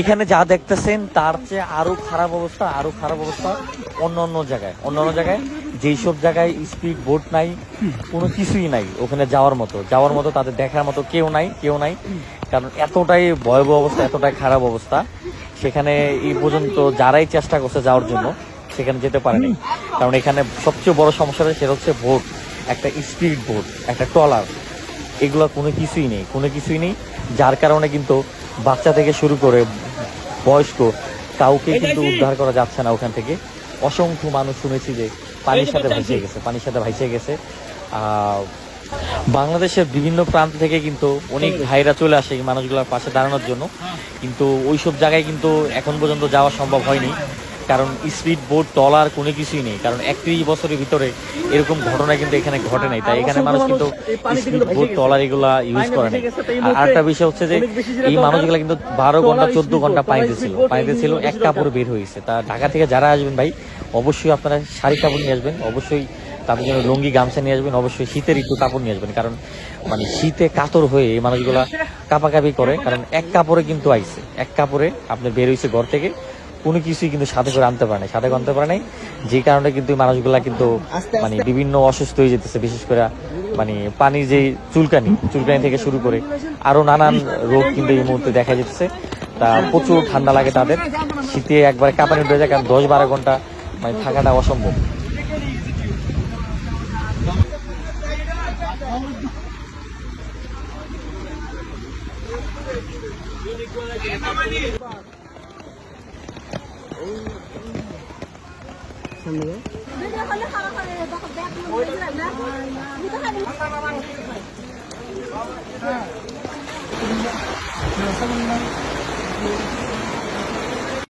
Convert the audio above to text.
এখানে যা দেখতেছেন, তার চেয়ে আরও খারাপ অবস্থা, আরও খারাপ অবস্থা অন্য অন্য জায়গায়। অন্য অন্য জায়গায় যেই সব জায়গায় স্পিড বোট নাই, কোনো কিছুই নাই ওখানে যাওয়ার মতো। যাওয়ার মতো তাদের দেখার মতো কেউ নাই কেউ নাই। কারণ এতটাই ভয়াবহ অবস্থা, এতটাই খারাপ অবস্থা। সেখানে এই পর্যন্ত যারাই চেষ্টা করছে যাওয়ার জন্য, সেখানে যেতে পারেনি। কারণ এখানে সবচেয়ে বড় সমস্যা সেটা হচ্ছে বোট একটা স্পিড বোট একটা ট্রলার। এগুলো কোনো কিছুই নেই কোনো কিছুই নেই। যার কারণে কিন্তু বাচ্চা থেকে শুরু করে বয়স্ক কাউকে কিন্তু উদ্ধার করা যাচ্ছে না ওখান থেকে। অসংখ্য মানুষ শুনেছি যে পানির সাথে ভাসিয়ে গেছে পানির সাথে ভাসিয়ে গেছে। বাংলাদেশের বিভিন্ন প্রান্ত থেকে কিন্তু অনেক ভাইরা চলে আসে এই মানুষগুলোর পাশে দাঁড়ানোর জন্য। কিন্তু ওইসব জায়গায় কিন্তু এখন পর্যন্ত যাওয়া সম্ভব হয়নি। কারণ স্পিড বোট টলার কোনো কিছুই নেই। কারণ একত্রিশ বছরের ভিতরে এরকম ঘটনা কিন্তু এখানে ঘটে নাই। তাই এখানে মানুষ কিন্তু স্পিড বোট টলার এগুলা ইউজ করে নাই। আর আরেকটা বিষয় হচ্ছে যে এই মানুষগুলা কিন্তু বারো ঘণ্টা চোদ্দ ঘণ্টা পানিতে ছিল পানিতে ছিল এক কাপড় বের হয়েছে। তা ঢাকা থেকে যারা আসবেন ভাই অবশ্যই আপনারা শাড়ি কাপড় নিয়ে আসবেন অবশ্যই তাদের জন্য লুঙ্গি গামছা নিয়ে আসবেন অবশ্যই শীতের একটু কাপড় নিয়ে আসবেন। কারণ মানে শীতে কাতর হয়ে এই মানুষগুলা কাপাকাপি করে কারণ এক কাপড়ে কিন্তু আইছে। এক কাপড়ে আপনি বের হয়েছে ঘর থেকে কোনো কিছুই কিন্তু সাথে করে আনতে পারে নাই সাথে করে আনতে পারে নাই। যে কারণে কিন্তু মানুষগুলা কিন্তু মানে বিভিন্ন অসুস্থ হয়ে যেতেছে বিশেষ করে মানে পানির যে চুলকানি চুলকানি থেকে শুরু করে আরও নানান রোগ কিন্তু এই মুহূর্তে দেখা যেতেছে তা প্রচুর ঠান্ডা লাগে তাদের। শীতে একবার কাঁপানি উঠে যায় কারণ দশ বারো ঘণ্টা মানে থাকাটা অসম্ভব। sambil ya? Dito